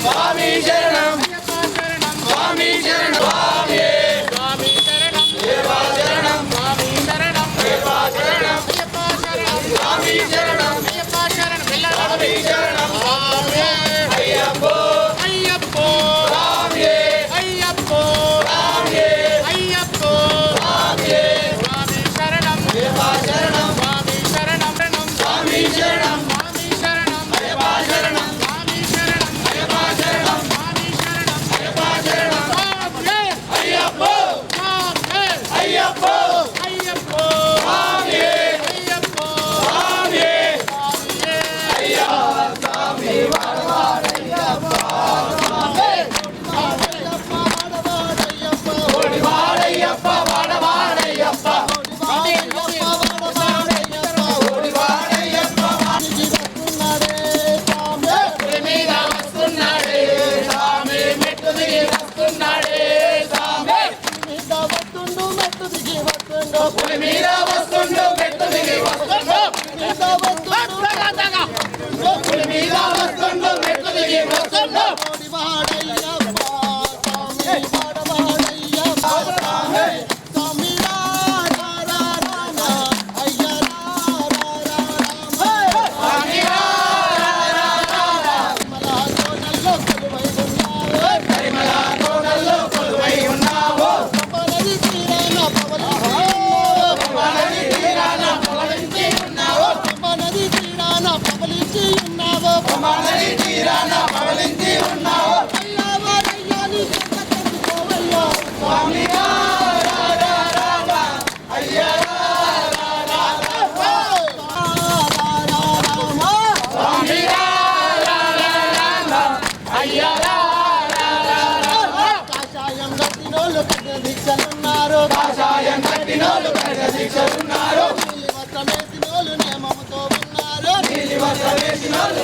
స్వామి శరణం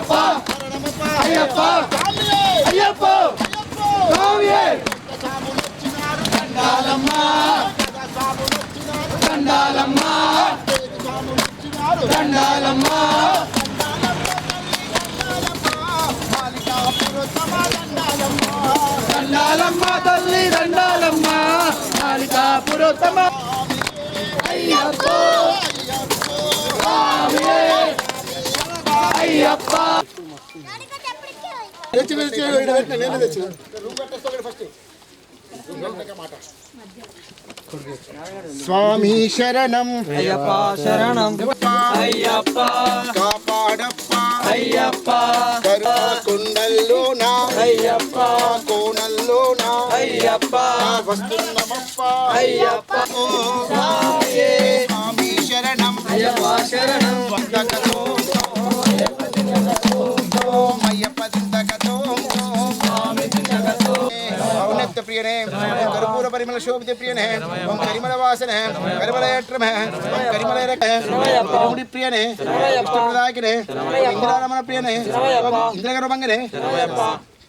అయ్యప్ప! తల్లి దండాలమ్మ కాళికా పురోత్తమ అయ్యప్ప! స్వామియే స్వామి శరణం. అయ్యప్ప శరణం. అయ్యప్ప! కాపాడప్ప. అయ్యప్ప! కుండల్లో నా అయ్యప్ప! కోణల్లో నా అయ్యప్ప! వస్తున్నమప్ప. అయ్యప్ప! స్వామి శరణం. అయ్యప్ప శరణం. ప్రియనే కర్పూర పరిమళ శోభిత ప్రియనే ఓం కరిమల వాసన కరిమల ఏట్రమ ఓం కరిమల రముడి ప్రియనే ఇష్టప్రదాయకనే ఇంద్రారమణ ప్రియనే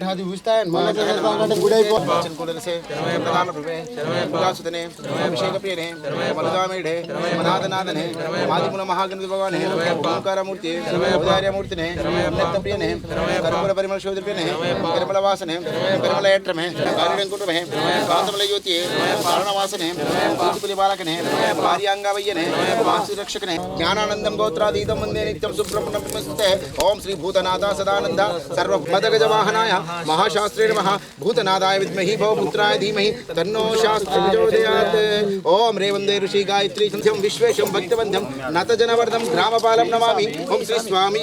మాదుత్యహన్ మా దక్షిణహన్ మా గణగుణహన్ మా గణహన్ మా వేదరూపహన్ మా రాజశేఖరాయ నమః ఓం రాజసోత్తమాయ నమః ఓం దినేశాయ నమః ఓం రుచే నమః వరదాయ నమః వాయువాయ నమః వజ్రంగాయ నమః రుద్రాయ నమః ఓం కనకపాణ్య నమః కిరీటాది భూస్తాయన్ మా గుడైపో కులరసే ప్రధాన ప్రభే ప్రజాసుతనే అభిషేక ప్రియనే మలదామేఢే మనాదనాదనే మాదిముల మహాగణపతి భగవానే ఓంకారమూర్తి ఔదార్యమూర్తినే అన్నత్త ప్రియనే కర్పూర పరిమళ శోధ ప్రియనే కరిమల వాసనే కరిమల ఏట్రమే కారణంకుటమే కాంతమల జ్యోతి కారణవాసనే కూచిపులి బాలకనే భార్యాంగవయ్యనే వాసు రక్షకనే జ్ఞానానందం గోత్రాదీతం వందే నిత్యం సుబ్రహ్మణ్యం నమస్తే ఓం శ్రీ భూతనాథ సదానంద సర్వ మదగజ వాహనాయ మహాశాస్త్రే నమః భూతనాథాయ విద్మహి భవపుత్రాయ ధీమహి తన్నో శాస్త్ర ప్రచోదయాత్ ఓం రేవందే ఋషి గాయత్రి సంధ్యం విశ్వేశం భక్తవంతం నతజనవర్ధం గ్రామపాలం నమామి ఓం శ్రీ స్వామి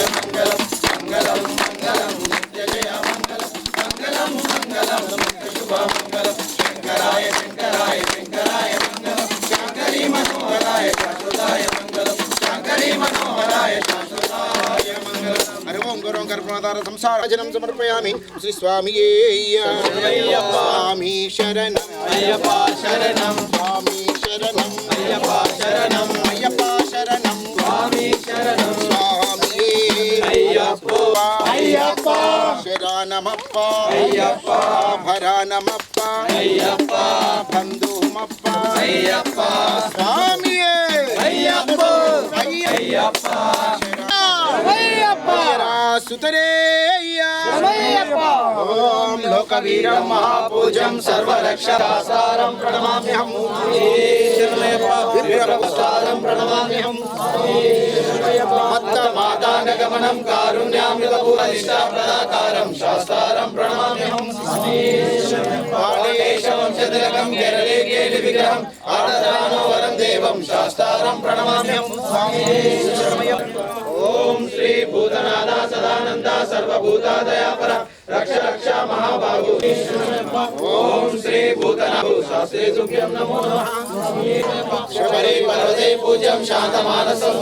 గర్భమాతార సంసారజనం సమర్పయామి శ్రీ స్వామి స్వామి శరణం అయ్యప్ప శరణం స్వామి శరణం అయ్యప్ప శరణం అయ్యప్ప శరణం స్వామి శరణం స్వామి అయ్యప్ప అయ్యప్ప శరణమప్ప అయ్యప్ప భరణమప్ప అయ్యప్ప బంధుమప్ప అయ్యప్ప స్వామి అయ్యప్ప అయ్యప్ప సుతరే ఓం లోకవీరం మహాపూజం ప్రణమామ్యహం విప్రవసారం ప్రణమామ్యహం కారుణ్యామృతపూరిష్టాప్రదాకారం శాస్త్రారం ప్రణమామ్యహం పాళేశవంశతిలకం కేరళే కేలి విగ్రహం ఆడదానో వరం దేవం శాస్త్రారం ప్రణమామ్యహం ఓం శ్రీ భూతనాథ సదానంద సర్వభూతాదయాపర రక్ష రక్ష మహాబాహు ఓం శ్రీ భూతనాథ శాస్త్రే తుభ్యం నమో నమః శబరి పర్వతే పూజ్యం శాంతమానసం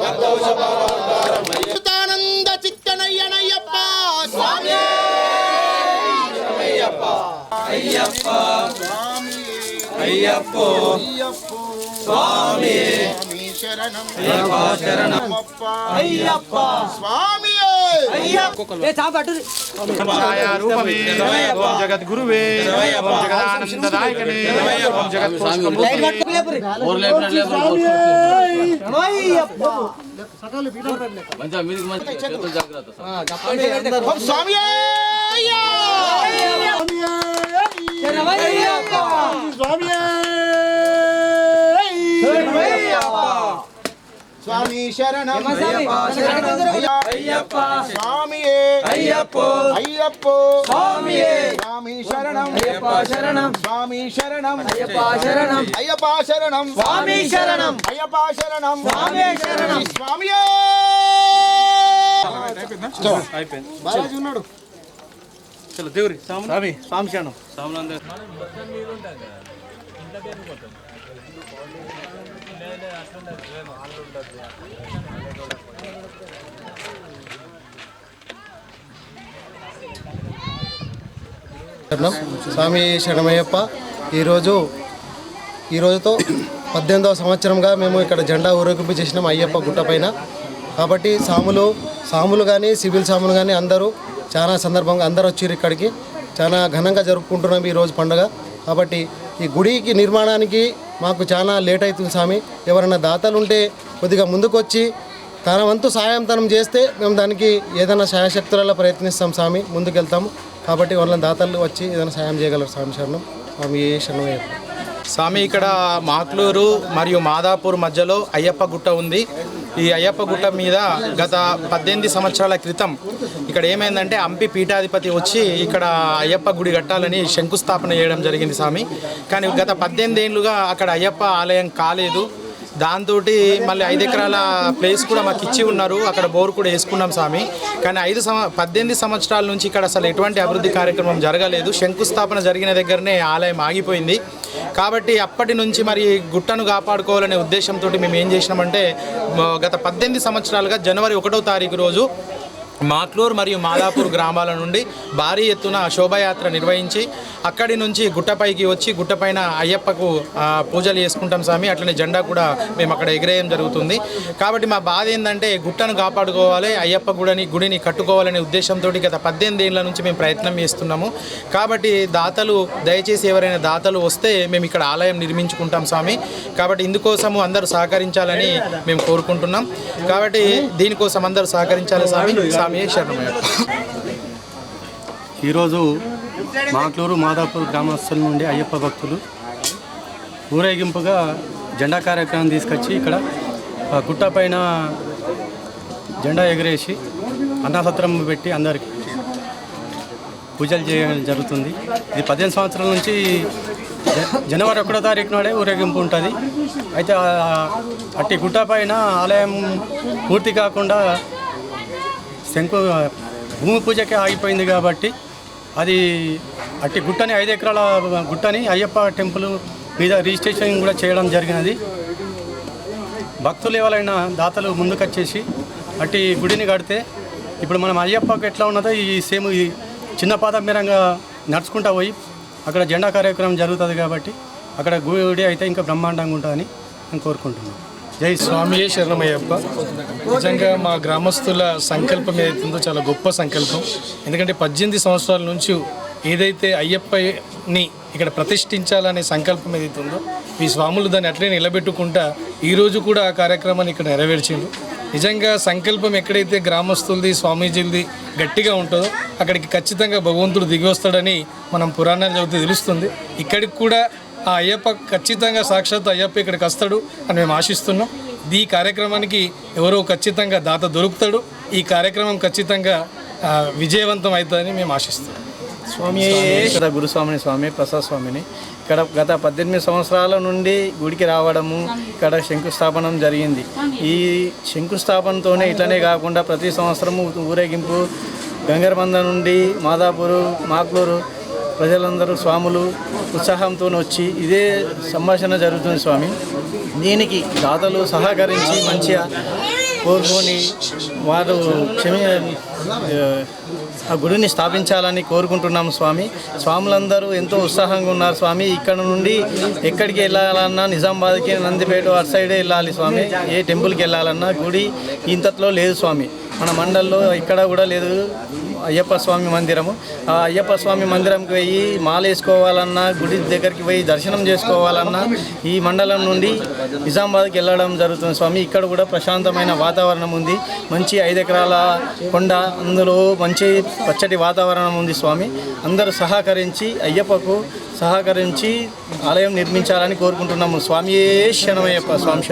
భక్తౌషపారం సుతానంద చిత్తనయ్యనయ్యప్ప స్వామి అయ్యప్ప అయ్యప్ప స్వామి అయ్యప్ప అయ్యప్ప స్వామి స్వామి శరణం అయ్యప్ప శరణం స్వామి జగద్గురువే. ఓం జగదానందదాయకనే. ఓం జగత్పోషకమూర్తే ఓం స్వామి స్వామి శరణం. అయ్యప్ప స్వామి? అయ్యప్ప అయ్యప్ప స్వామి స్వామి శరణం. అయ్యప్ప శరణం. స్వామి శరణం. అయ్యప్ప శరణం. అయ్యప్ప శరణం. స్వామి శరణం. అయ్యప్ప శరణం. స్వామి శరణం. స్వామి బాలాజీ ఉన్నాడు చలో దేవురి స్వామి. స్వామి. శరణం. శరణం స్వామి శరణమయ్యప్ప ఈరోజు ఈరోజుతో పద్దెనిమిదవ సంవత్సరంగా మేము ఇక్కడ జెండా ఊరేగింపు చేసినాం అయ్యప్ప గుట్ట పైన. కాబట్టి సాములు సాములు కానీ సివిల్ సాములు కానీ అందరూ చాలా సందర్భంగా అందరూ వచ్చారు ఇక్కడికి. చాలా ఘనంగా జరుపుకుంటున్నాం ఈరోజు పండుగ. కాబట్టి ఈ గుడికి నిర్మాణానికి మాకు చాలా లేట్ అవుతుంది స్వామి. ఎవరైనా దాతలు ఉంటే కొద్దిగా ముందుకొచ్చి తన వంతు సాయం తనం చేస్తే మేము దానికి ఏదైనా సాయశక్తులలో ప్రయత్నిస్తాం స్వామి ముందుకెళ్తాము. కాబట్టి వాళ్ళ దాతలు వచ్చి ఏదైనా సాయం చేయగలరు స్వామి శరణం. స్వామి ఏ శరణం స్వామి ఇక్కడ మాక్లూరు మరియు మాదాపూర్ మధ్యలో అయ్యప్ప గుట్ట ఉంది. ఈ అయ్యప్ప గుట్ట మీద గత పద్దెనిమిది సంవత్సరాల క్రితం ఇక్కడ ఏమైందంటే హంపి పీఠాధిపతి వచ్చి ఇక్కడ అయ్యప్ప గుడి కట్టాలని శంకుస్థాపన చేయడం జరిగింది స్వామి. కానీ గత పద్దెనిమిది ఏళ్ళుగా అక్కడ అయ్యప్ప ఆలయం కాలేదు. దాంతో మళ్ళీ ఐదు ఎకరాల ప్లేస్ కూడా మాకు ఇచ్చి ఉన్నారు. అక్కడ బోర్ కూడా వేసుకున్నాం స్వామి. కానీ ఐదు సంవ పద్దెనిమిది సంవత్సరాల నుంచి ఇక్కడ అసలు ఎటువంటి అభివృద్ధి కార్యక్రమం జరగలేదు. శంకుస్థాపన జరిగిన దగ్గరనే ఆలయం ఆగిపోయింది. కాబట్టి అప్పటి నుంచి మరి గుట్టను కాపాడుకోవాలనే ఉద్దేశంతో మేము ఏం చేసినామంటే గత పద్దెనిమిది సంవత్సరాలుగా జనవరి ఒకటో తారీఖు రోజు మాట్లూరు మరియు మాదాపూర్ గ్రామాల నుండి భారీ ఎత్తున శోభాయాత్ర నిర్వహించి అక్కడి నుంచి గుట్టపైకి వచ్చి గుట్టపైన అయ్యప్పకు పూజలు చేసుకుంటాం స్వామి. అట్లనే జెండా కూడా మేము అక్కడ ఎగిరేయడం జరుగుతుంది. కాబట్టి మా బాధ ఏంటంటే గుట్టను కాపాడుకోవాలి అయ్యప్ప గుడిని గుడిని కట్టుకోవాలనే ఉద్దేశంతో గత పద్దెనిమిది ఏళ్ళ నుంచి మేము ప్రయత్నం చేస్తున్నాము. కాబట్టి దాతలు దయచేసి ఎవరైనా దాతలు వస్తే మేము ఇక్కడ ఆలయం నిర్మించుకుంటాం స్వామి. కాబట్టి ఇందుకోసము అందరూ సహకరించాలని మేము కోరుకుంటున్నాం. కాబట్టి దీనికోసం అందరూ సహకరించాలి స్వామి. స్వామి శరణమయ్య. ఈరోజు మాట్లూరు మాదాపూర్ గ్రామస్తుల నుండి అయ్యప్ప భక్తులు ఊరేగింపుగా జెండా కార్యక్రమం తీసుకొచ్చి ఇక్కడ ఆ, గుట్ట పైన జెండా ఎగరేసి అన్నసత్రం పెట్టి అందరికి పూజలు చేయడం జరుగుతుంది. ఇది పదిహేను సంవత్సరాల నుంచి జ- జనవరి ఒకటో తారీఖు నాడే ఊరేగింపు ఉంటుంది. అయితే అట్టి గుట్ట పైన ఆలయం పూర్తి కాకుండా శంకు భూమి పూజకే ఆగిపోయింది కాబట్టి అది అట్టి గుట్టని ఐదు ఎకరాల గుట్టని అయ్యప్ప టెంపుల్ మీద రిజిస్ట్రేషన్ కూడా చేయడం జరిగినది. భక్తులు ఎవరైనా దాతలు ముందుకొచ్చేసి అట్టి గుడిని కడితే ఇప్పుడు మనం అయ్యప్పకు ఎట్లా ఉన్నదో ఈ సేమ్ ఈ చిన్న పాత నడుచుకుంటా పోయి అక్కడ జెండా కార్యక్రమం జరుగుతుంది కాబట్టి అక్కడ గుడి అయితే ఇంకా బ్రహ్మాండంగా ఉంటుందని నేను కోరుకుంటున్నాను. జై స్వామి శరణమయ్యప్ప. నిజంగా మా గ్రామస్తుల సంకల్పం ఏదైతుందో చాలా గొప్ప సంకల్పం. ఎందుకంటే పద్దెనిమిది సంవత్సరాల నుంచి ఏదైతే అయ్యప్పని ఇక్కడ ప్రతిష్ఠించాలనే సంకల్పం ఏదైతే ఉందో ఈ స్వాములు దాన్ని అట్లే నిలబెట్టుకుంటా ఈరోజు కూడా ఆ కార్యక్రమాన్ని ఇక్కడ నెరవేర్చిండు నిజంగా సంకల్పం ఎక్కడైతే గ్రామస్తులది స్వామీజీలది గట్టిగా ఉంటుందో అక్కడికి ఖచ్చితంగా భగవంతుడు దిగి వస్తాడని మనం పురాణాలు చదివితే తెలుస్తుంది. ఇక్కడికి కూడా ఆ అయ్యప్ప ఖచ్చితంగా సాక్షాత్ అయ్యప్ప ఇక్కడికి వస్తాడు అని మేము ఆశిస్తున్నాం. ఈ కార్యక్రమానికి ఎవరో ఖచ్చితంగా దాత దొరుకుతాడు. ఈ కార్యక్రమం ఖచ్చితంగా విజయవంతం అవుతుందని మేము ఆశిస్తున్నాం. స్వామి ఇక్కడ గురుస్వామిని స్వామి ప్రసాద్ స్వామిని. ఇక్కడ గత పద్దెనిమిది సంవత్సరాల నుండి గుడికి రావడము ఇక్కడ శంకుస్థాపనం జరిగింది. ఈ శంకుస్థాపనతోనే ఇట్లనే కాకుండా ప్రతి సంవత్సరము ఊరేగింపు గంగరబంద నుండి మాదాపూరు మాక్లూరు ప్రజలందరూ స్వాములు ఉత్సాహంతో వచ్చి ఇదే సంభాషణ జరుగుతుంది స్వామి. దీనికి దాతలు సహకరించి మంచిగా కోరుకొని వారు క్షమి ఆ గుడిని స్థాపించాలని కోరుకుంటున్నాము స్వామి. స్వాములందరూ ఎంతో ఉత్సాహంగా ఉన్నారు స్వామి. ఇక్కడ నుండి ఎక్కడికి వెళ్ళాలన్నా నిజామాబాద్కి నందిపేట అటు సైడే వెళ్ళాలి స్వామి. ఏ టెంపుల్కి వెళ్ళాలన్నా గుడి ఇంతట్లో లేదు స్వామి. మన మండల్లో ఇక్కడ కూడా లేదు అయ్యప్ప స్వామి మందిరము. ఆ అయ్యప్ప స్వామి మందిరంకి పోయి మాల వేసుకోవాలన్నా గుడి దగ్గరికి పోయి దర్శనం చేసుకోవాలన్నా ఈ మండలం నుండి నిజామాబాద్కి వెళ్ళడం జరుగుతుంది స్వామి. ఇక్కడ కూడా ప్రశాంతమైన వాతావరణం ఉంది. మంచి ఐదు ఎకరాల కొండ అందులో మంచి పచ్చటి వాతావరణం ఉంది స్వామి. అందరూ సహకరించి అయ్యప్పకు సహకరించి ఆలయం నిర్మించాలని కోరుకుంటున్నాము. స్వామి శరణమయ్యప్ప స్వామి